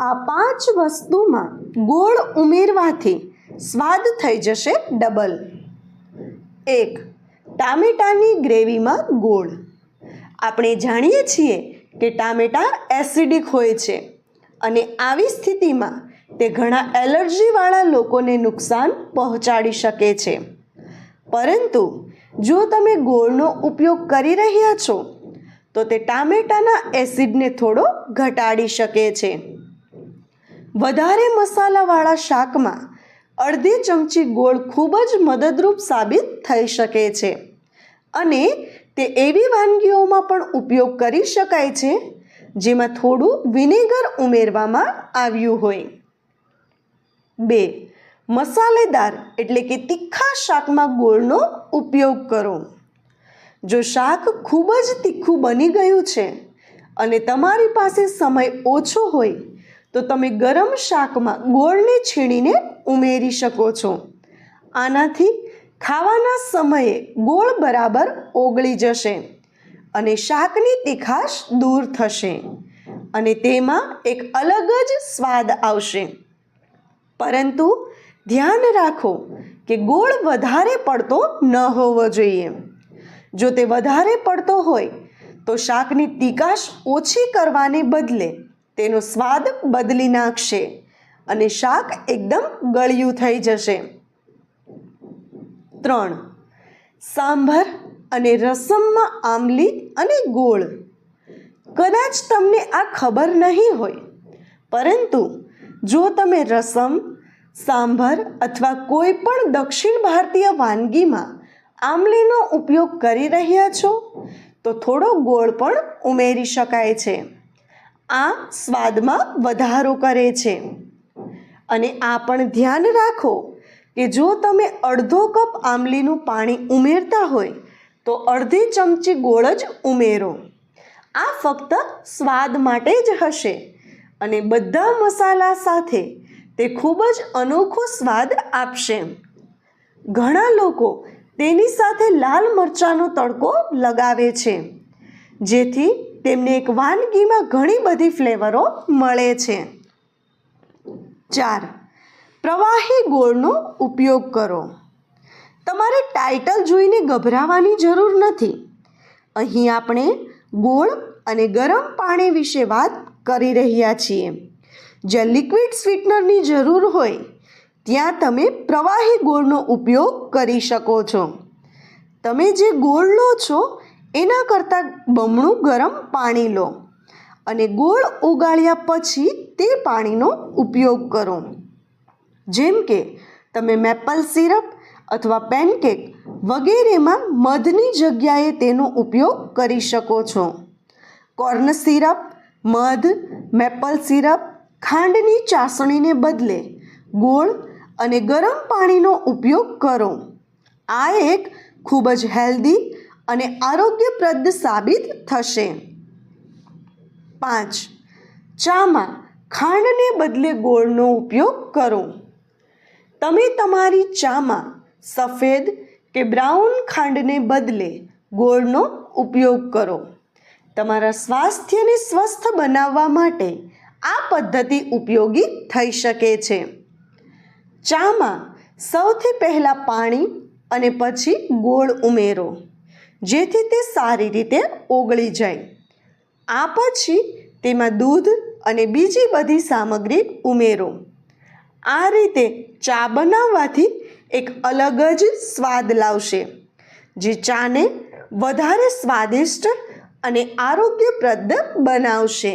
આ પાંચ વસ્તુમાં ગોળ ઉમેરવાથી સ્વાદ થઈ જશે ડબલ. એક, ટામેટાની ગ્રેવીમાં ગોળ. આપણે જાણીએ છીએ કે ટામેટાં એસિડિક હોય છે અને આવી સ્થિતિમાં તે ઘણા એલર્જીવાળા લોકોને નુકસાન પહોંચાડી શકે છે. પરંતુ જો તમે ગોળનો ઉપયોગ કરી રહ્યા છો, તો તે ટામેટાના એસિડને થોડો ઘટાડી શકે છે. વધારે મસાલાવાળા શાકમાં અડધી ચમચી ગોળ ખૂબ જ મદદરૂપ સાબિત થઈ શકે છે. અને તે એવી વાનગીઓમાં પણ ઉપયોગ કરી શકાય છે, જેમાં થોડું વિનેગર ઉમેરવામાં આવ્યું હોય. બે, મસાલેદાર એટલે કે તીખા શાકમાં ગોળનો ઉપયોગ કરો. જો શાક ખૂબ જ તીખું બની ગયું છે અને તમારી પાસે સમય ઓછો હોય તો તમે ગરમ શાકમાં ગોળને છીણીને ઉમેરી શકો છો. આનાથી ખાવાના સમયે ગોળ બરાબર ઓગળી જશે અને શાકની તીખાશ દૂર થશે અને તેમાં એક અલગ જ સ્વાદ આવશે. પરંતુ ધ્યાન રાખો કે ગોળ વધારે પડતો ન હોવો જોઈએ. જો તે વધારે પડતો હોય તો શાકની તીકાશ ઓછી કરવાને બદલે તેનો સ્વાદ બદલી નાખશે અને શાક એકદમ ગળ્યું થઈ જશે. ત્રણ, સાંભર અને રસમમાં આમલી અને ગોળ. કદાચ તમને આ ખબર નહીં હોય, પરંતુ જો તમે રસમ, સાંભર અથવા કોઈ પણ દક્ષિણ ભારતીય વાનગીમાં આમલીનો ઉપયોગ કરી રહ્યા છો, તો થોડો ગોળ પણ ઉમેરી શકાય છે. આ સ્વાદમાં વધારો કરે છે. અને આ પણ ધ્યાન રાખો કે જો તમે અડધો કપ આમલીનું પાણી ઉમેરતા હોય, તો અડધી ચમચી ગોળ જ ઉમેરો. આ ફક્ત સ્વાદ માટે જ હશે. અને બધા મસાલા સાથે તે ખૂબ જ અનોખો સ્વાદ આપશે. ઘણા લોકો તેની સાથે લાલ મરચાંનો તડકો લગાવે છે. જેથી તેમને એક વાનગીમાં ઘણી બધી ફ્લેવરો મળે છે. ચાર, પ્રવાહી ગોળનો ઉપયોગ કરો. તમારે ટાઇટલ જોઈને ગભરાવાની જરૂર નથી. અહીં આપણે ગોળ અને ગરમ પાણી વિશે વાત કરી રહ્યા છીએ. જ્યાં લિક્વિડ સ્વીટનરની જરૂર હોય, ત્યાં તમે પ્રવાહી ગોળનો ઉપયોગ કરી શકો છો. તમે જે ગોળ લો છો એના કરતાં બમણું ગરમ પાણી લો અને ગોળ ઉગાડ્યા પછી તે પાણીનો ઉપયોગ કરો. જેમ કે તમે મેપલ સિરપ અથવા પેનકેક વગેરેમાં મધની જગ્યાએ તેનો ઉપયોગ કરી શકો છો. કોર્ન સિરપ, મધ, મેપલ સિરપ ખાંડની ચાસણીને બદલે ગોળ અને ગરમ પાણીનો ઉપયોગ કરો. આ એક ખૂબ જ હેલ્ધી અને આરોગ્યપ્રદ સાબિત થશે. પાંચ. ચામાં ખાંડને બદલે ગોળનો ઉપયોગ કરો. તમે તમારી ચામાં સફેદ કે બ્રાઉન ખાંડને બદલે ગોળનો ઉપયોગ કરો. તમારા સ્વાસ્થ્યને સ્વસ્થ બનાવવા માટે આ પદ્ધતિ ઉપયોગી થઈ શકે છે. ચામાં સૌથી પહેલાં પાણી અને પછી ગોળ ઉમેરો. જેથી તે સારી રીતે ઓગળી જાય. આ પછી તેમાં દૂધ અને બીજી બધી સામગ્રી ઉમેરો. આ રીતે ચા બનાવવાથી એક અલગ જ સ્વાદ લાવશે, જે ચાને વધારે સ્વાદિષ્ટ અને આરોગ્યપ્રદ બનાવશે.